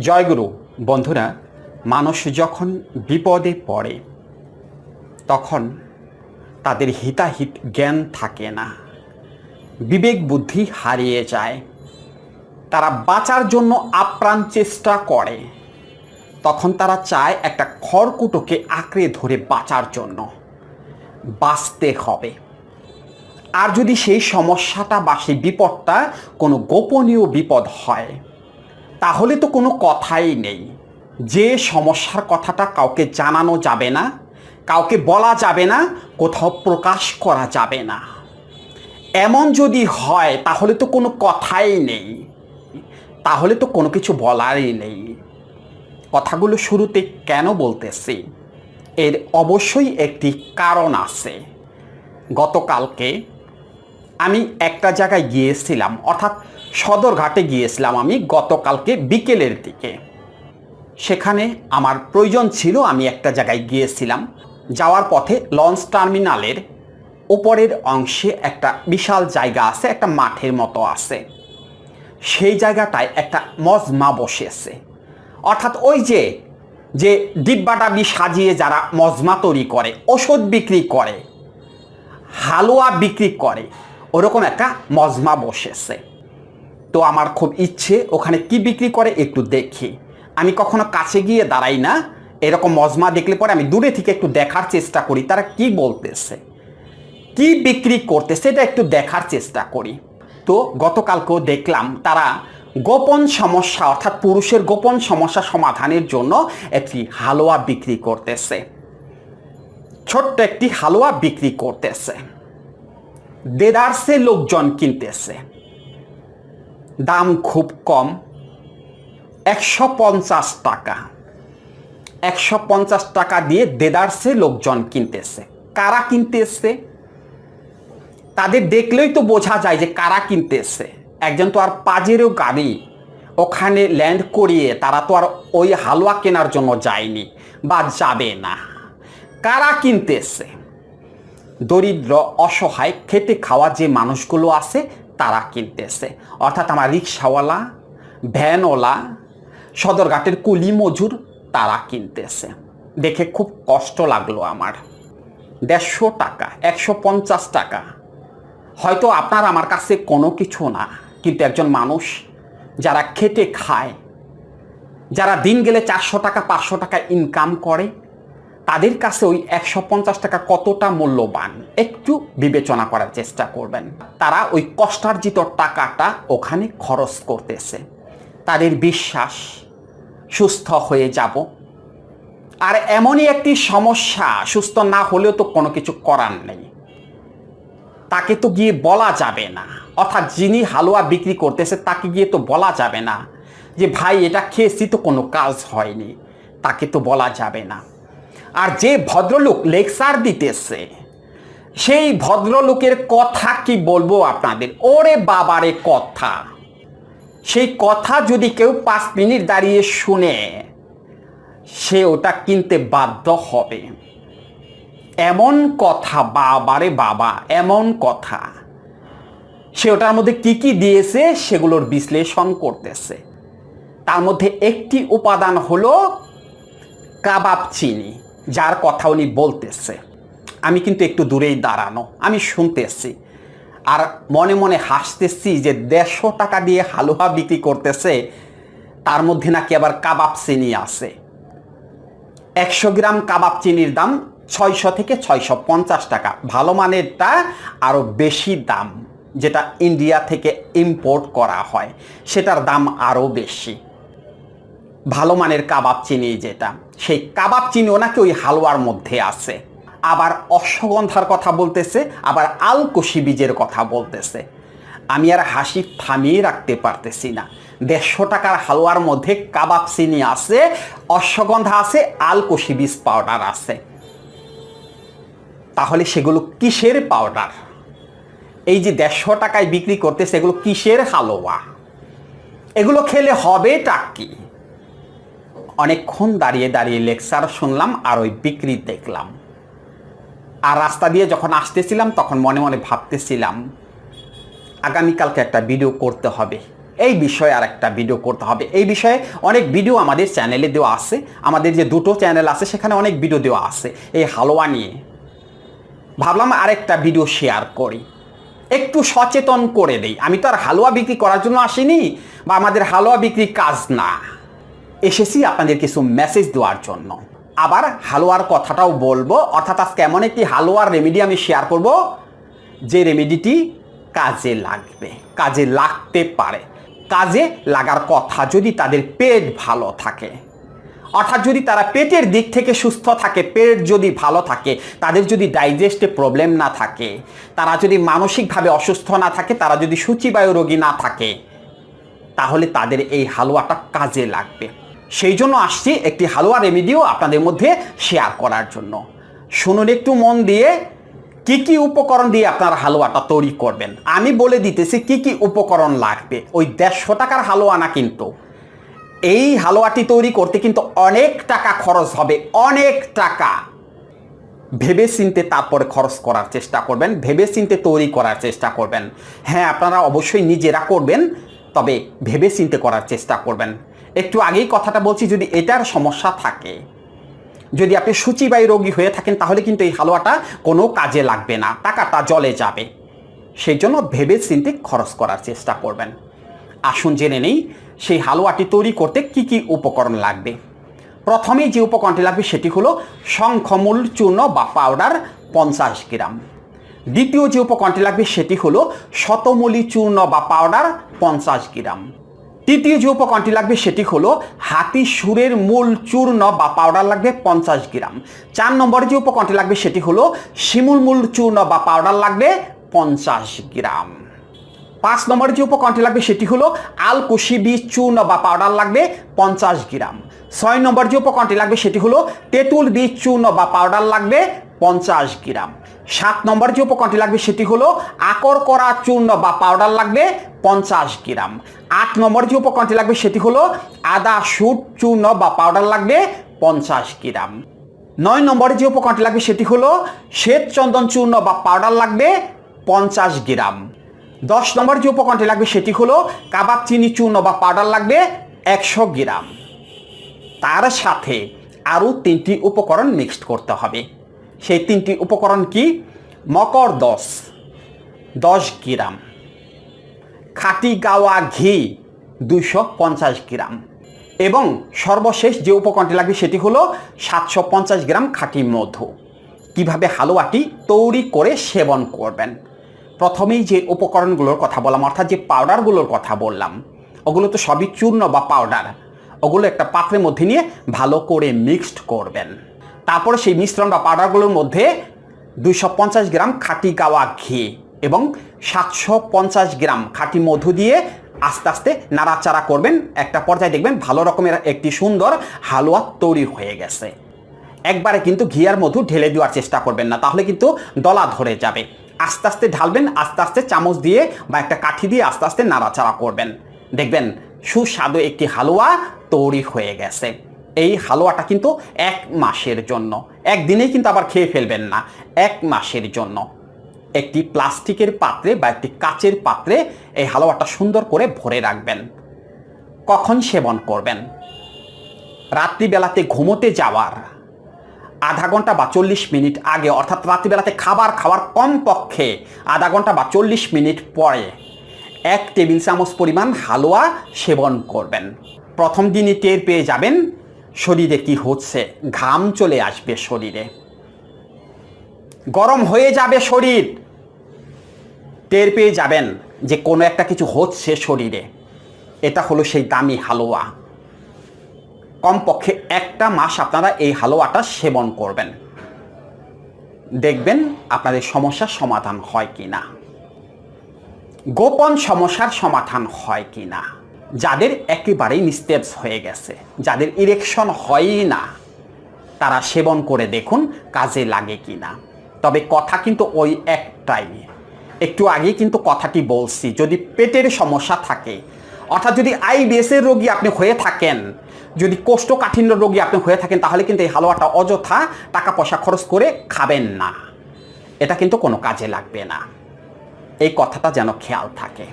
জয়গুরু, বন্ধুরা, মানুষ যখন বিপদে পড়ে, তখন তাদের হিতাহিত জ্ঞান থাকে না। বিবেক বুদ্ধি হারিয়ে যায়। তারা বাঁচার জন্য আপ্রাণ চেষ্টা করে। তখন তারা চায় একটা খড়কুটোকে আঁকড়ে ধরে বাঁচার জন্য। বাঁচতে হবে। আর যদি সেই সমস্যাটা বা সেই বিপদটা কোনো গোপনীয় বিপদ হয় তাহলে তো কোনো কথাই নেই। যে সমস্যার কথাটা কাউকে জানানো যাবে না, কাউকে বলা যাবে না, কোথাও প্রকাশ করা যাবে না। এমন যদি হয়, তাহলে তো কোনো কথাই নেই। তাহলে তো কোনো কিছু বলারই নেই। কথাগুলো শুরুতে কেন বলতেছি? এর অবশ্যই একটি কারণ আছে। গতকালকে আমি একটা জায়গায় গিয়েছিলাম, অর্থাৎ সদরঘাটে গিয়েছিলাম আমি গতকালকে বিকেলের দিকে। সেখানে আমার প্রয়োজন ছিল, আমি একটা জায়গায় গিয়েছিলাম। যাওয়ার পথে লঞ্চ টার্মিনালের ওপরের অংশে একটা বিশাল জায়গা আছে, একটা মাঠের মতো আছে। সেই জায়গাটায় একটা মজমা বসেছে। অর্থাৎ ওই যে যে ডিব্বাডাবি সাজিয়ে যারা মজমা তৈরি করে, ওষুধ বিক্রি করে, হালুয়া বিক্রি করে ওরকম একটা মজমা বসেছে। তো আমার খুব ইচ্ছে, ওখানে কি বিক্রি করে একটু দেখি। আমি কখনো কাছে গিয়ে দাঁড়াই না, এরকম মজমা দেখলে পরে আমি দূরে থেকে একটু দেখার চেষ্টা করি, তারা কি বলতেছে? কি বিক্রি করতেছে এটা একটু দেখার চেষ্টা করি। তো গতকালকেও দেখলাম, তারা গোপন সমস্যা, অর্থাৎ পুরুষের গোপন সমস্যা সমাধানের জন্য একটি হালুয়া বিক্রি করতেছে। ছোট্ট একটি হালুয়া বিক্রি করতেছে। দেদারসে লোকজন কিনতেছে। দাম খুব কম। একশো পঞ্চাশ টাকা। একশো পঞ্চাশ টাকা দিয়ে দেদারসে লোকজন কিনতেছে। কারা কিনতেছে? তাদের দেখলেই তো বোঝা যায় যে কারা কিনতেছে। একজন তো আর পাজেরও গাড়ি ওখানে ল্যান্ড করিয়ে তারা তো আর ওই হালুয়া কেনার জন্য যায়নি বা যাবে না। কারা কিনতেছে? দরিদ্র, অসহায় খেতে খাওয়া যে মানুষগুলো আছে, তারা কিনতেছে। অর্থাৎ আমার রিক্সাওয়ালা, ভ্যানওয়ালা, সদরঘাটের কুলি মজুর, তারা কিনতেছে। দেখে খুব কষ্ট লাগল আমার। দেড়শো টাকা, একশো পঞ্চাশ টাকা। হয়তো আপনার আমার কাছে কোনো কিছু না, কিন্তু একজন মানুষ যারা খেটে খায়, যারা দিন গেলে চারশো টাকা, পাঁচশো টাকা ইনকাম করে তাদের কাছে ওই একশো পঞ্চাশ টাকা কতটা মূল্যবান? একটু বিবেচনা করার চেষ্টা করবেন। তারা ওই কষ্টার্জিত টাকাটা ওখানে খরচ করতেছে। তাদের বিশ্বাস, সুস্থ হয়ে যাব। আর এমনই একটি সমস্যা, সুস্থ না হলেও তো কোনো কিছু করার নেই। তাকে তো গিয়ে বলা যাবে না। অর্থাৎ যিনি হালুয়া বিক্রি করতেছে, তাকে গিয়ে তো বলা যাবে না যে, ভাই, এটা খেয়েছি তো কোনো কাজ হয়নি। তাকে তো বলা যাবে না। আর যে ভদ্রলোক লেকচার দিতেছে, সেই ভদ্রলোকের কথা কি বলব আপনাদের? ওরে বাবারে কথা। সেই কথা যদি কেউ পাঁচ মিনিট দাঁড়িয়ে শুনে, সে ওটা কিনতে বাধ্য হবে। এমন কথা, বাবারে বাবা, এমন কথা। সে ওটার মধ্যে কি কি দিয়েছে সেগুলোর বিশ্লেষণ করতেছে। তার মধ্যে একটি উপাদান হলো কাবাব চিনি। যার কথা উনি বলতেছে। আমি কিন্তু একটু দূরেই দাঁড়ানো, আমি শুনতেছি। আর মনে মনে হাসতেছি যে দেড়শো টাকা দিয়ে হালুয়া বিক্রি করতেছে, তার মধ্যে নাকি আবার কাবাব চিনি আছে। একশো গ্রাম কাবাব চিনির দাম ছয়শো থেকে ছয়শো পঞ্চাশ টাকা। ভালো মানেরটা আরও বেশি দাম, যেটা ইন্ডিয়া থেকে ইম্পোর্ট করা হয়, সেটার দাম আরও বেশি। ভালো মানের কাবাব চিনি যেটা, সেই কাবাব চিনিও নাকি ওই হালুয়ার মধ্যে আছে। আবার অশ্বগন্ধার কথা বলতেছে, আবার আলকুশি বীজের কথা বলতেছে। আমি আর হাসি থামিয়ে রাখতে পারতেছি না। দেড়শো টাকার হালুয়ার মধ্যে কাবাব চিনি আছে, অশ্বগন্ধা আছে আলকুশি বীজ পাউডার আছে। তাহলে সেগুলো কিসের পাউডার এই যে দেড়শো টাকায় বিক্রি করতেছে, এগুলো কিসের হালুয়া? এগুলো খেলে হবেটা কি? অনেকক্ষণ দাঁড়িয়ে দাঁড়িয়ে লেকচার শুনলাম আর ওই বিক্রি দেখলাম। আর রাস্তা দিয়ে যখন আসতেছিলাম, তখন মনে মনে ভাবতেছিলাম, আগামীকালকে একটা ভিডিও করতে হবে। এই বিষয়ে আর একটা ভিডিও করতে হবে। এই বিষয়ে অনেক ভিডিও আমাদের চ্যানেলে দেওয়া আছে। আমাদের যে দুটো চ্যানেল আছে, সেখানে অনেক ভিডিও দেওয়া আছে এই হালুয়া নিয়ে। ভাবলাম আরেকটা ভিডিও শেয়ার করি। একটু সচেতন করে দেই। আমি তো আর হালুয়া বিক্রি করার জন্য আসিনি, বা আমাদের হালুয়া বিক্রি কাজ না। এসেছি আপনাদের কিছু মেসেজ দেওয়ার জন্য। আবার হালুয়ার কথাটাও বলব, অর্থাৎ আজকে এমন একটি হালুয়ার রেমেডি আমি শেয়ার করব, যে রেমেডিটি কাজে লাগবে, কাজে লাগতে পারে। কাজে লাগার কথা যদি তাদের পেট ভালো থাকে, অর্থাৎ যদি তারা পেটের দিক থেকে সুস্থ থাকে, পেট যদি ভালো থাকে, তাদের যদি ডাইজেস্টে প্রবলেম না থাকে, তারা যদি মানসিকভাবে অসুস্থ না থাকে, তারা যদি সূচিবায়ু রোগী না থাকে, তাহলে তাদের এই হালুয়াটা কাজে লাগবে। সেই জন্য আসছি একটি হালুয়া রেমিডিও আপনাদের মধ্যে শেয়ার করার জন্য। শুনুন একটু মন দিয়ে, কি কি উপকরণ দিয়ে আপনার হালুয়াটা তৈরি করবেন? আমি বলে দিতেছি কি কি উপকরণ লাগবে। ওই দেড়শো টাকার হালুয়া না কিন্তু। এই হালুয়াটি তৈরি করতে কিন্তু অনেক টাকা খরচ হবে, অনেক টাকা। ভেবে চিনতে তারপরে খরচ করার চেষ্টা করবেন ভেবে চিনতে তৈরি করার চেষ্টা করবেন। হ্যাঁ আপনারা অবশ্যই নিজেরা করবেন, তবে ভেবে চিনতে করার চেষ্টা করবেন। একটু আগেই কথাটা বলছি, যদি এটার সমস্যা থাকে, যদি আপনি সূচিবায়ু রোগী হয়ে থাকেন, তাহলে কিন্তু এই হালুয়াটা কোনো কাজে লাগবে না, টাকাটা জলে যাবে। সেই জন্য ভেবে চিনতে খরচ করার চেষ্টা করবেন। আসুন জেনে নেই, সেই হালুয়াটি তৈরি করতে কি কি উপকরণ লাগবে। প্রথমেই যে উপকরণটি লাগবে, সেটি হলো শঙ্খমূল, চূর্ণ বা পাউডার পঞ্চাশ গ্রাম। দ্বিতীয় যে উপকরণটি লাগবে, সেটি হলো শতমূলী, চূর্ণ বা পাউডার পঞ্চাশ গ্রাম। তৃতীয় যে উপকরণটি লাগবে সেটি হলো হাতি সুরের মূল চূর্ণ বা পাউডার লাগবে পঞ্চাশ গ্রাম। চার নম্বরে যে উপকরণটি লাগবে সেটি হলো শিমুল মূল চূর্ণ বা পাউডার লাগবে পঞ্চাশ গ্রাম। পাঁচ নম্বরে যে উপকরণটি লাগবে সেটি হলো আলকুশি বীজ চূর্ণ বা পাউডার লাগবে পঞ্চাশ গ্রাম। ছয় নম্বর যে উপকরণটি লাগবে সেটি হলো তেঁতুল বীজ চূর্ণ বা পাউডার লাগবে পঞ্চাশ গ্রাম। সাত নম্বর যে উপকরণটি লাগবে সেটি হলো আকর করা চূর্ণ বা পাউডার লাগবে পঞ্চাশ গ্রাম। আট নম্বর যে উপকরণটি লাগবে সেটি হলো আদা, সুট, চূর্ণ বা পাউডার লাগবে পঞ্চাশ গ্রাম। নয় নম্বরে যে উপকরণটি লাগবে সেটি হলো শ্বেত চন্দন, চূর্ণ বা পাউডার লাগবে পঞ্চাশ গ্রাম। দশ নম্বর যে উপকরণটি লাগবে সেটি হলো কাবাব, চিনি, চূর্ণ বা পাউডার লাগবে একশো গ্রাম। তার সাথে আরও তিনটি উপকরণ মিক্সড করতে হবে। সেই তিনটি উপকরণ কি? মকর দশ দশ গ্রাম। খাঁটি গাওয়া ঘি দুইশো পঞ্চাশ গ্রাম। এবং সর্বশেষ যে উপকরণটি লাগবে সেটি হলো সাতশো পঞ্চাশ গ্রাম খাঁটি মধু। কীভাবে হালুয়াটি তৈরি করে সেবন করবেন? প্রথমেই যে উপকরণগুলোর কথা বললাম, অর্থাৎ যে পাউডারগুলোর কথা বললাম, ওগুলো তো সবই চূর্ণ বা পাউডার ওগুলো একটা পাত্রের মধ্যে নিয়ে ভালো করে মিক্সড করবেন। তারপরে সেই মিশ্রণ বা পাউডারগুলোর মধ্যে দুইশো পঞ্চাশ গ্রাম খাঁটি গাওয়া ঘি এবং সাতশো পঞ্চাশ গ্রাম খাঁটি মধু দিয়ে আস্তে আস্তে নাড়াচাড়া করবেন। একটা পর্যায়ে দেখবেন ভালো রকমের একটি সুন্দর হালুয়া তৈরি হয়ে গেছে। একবারে কিন্তু ঘি আর মধু ঢেলে দেওয়ার চেষ্টা করবেন না, তাহলে কিন্তু দলা ধরে যাবে। আস্তে আস্তে ঢালবেন, আস্তে আস্তে চামচ দিয়ে বা একটা কাঠি দিয়ে আস্তে আস্তে নাড়াচাড়া করবেন। দেখবেন সুস্বাদু একটি হালুয়া তৈরি হয়ে গেছে। এই হালুয়াটা কিন্তু এক মাসের জন্য। একদিনেই কিন্তু আবার খেয়ে ফেলবেন না। এক মাসের জন্য। একটি প্লাস্টিকের পাত্রে বা একটি কাচের পাত্রে এই হালুয়াটা সুন্দর করে ভরে রাখবেন। কখন সেবন করবেন? রাত্রিবেলাতে ঘুমোতে যাওয়ার আধা ঘণ্টা বা চল্লিশ মিনিট আগে, অর্থাৎ রাত্রিবেলাতে খাবার খাওয়ার কম পক্ষে আধা ঘণ্টা বা চল্লিশ মিনিট পরে এক টেবিল চামচ পরিমাণ হালুয়া সেবন করবেন। প্রথম দিনই টের পেয়ে যাবেন শরীরে কি হচ্ছে? ঘাম চলে আসবে শরীরে। গরম হয়ে যাবে শরীর। টের পেয়ে যাবেন যে কোনো একটা কিছু হচ্ছে শরীরে। এটা হলো সেই দামি হালুয়া। কমপক্ষে একটা মাস আপনারা এই হালুয়াটা সেবন করবেন। দেখবেন আপনাদের সমস্যার সমাধান হয় কি না গোপন সমস্যার সমাধান হয় কি না যাদের একেবারেই নিস্তেজ হয়ে গেছে, যাদের ইরেকশন হয়ই না, তারা সেবন করে দেখুন কাজে লাগে কি না তবে কথা কিন্তু ওই একটাই। একটু আগেই কিন্তু কথাটি বলছি, যদি পেটের সমস্যা থাকে, অর্থাৎ যদি আইবিএসের রোগী আপনি হয়ে থাকেন, যদি কোষ্ঠকাঠিন্য রোগী আপনি হয়ে থাকেন, তাহলে কিন্তু এই হালুয়াটা অযথা টাকা পয়সা খরচ করে খাবেন না। এটা কিন্তু কোনো কাজে লাগবে না। এই কথাটা যেন খেয়াল থাকে।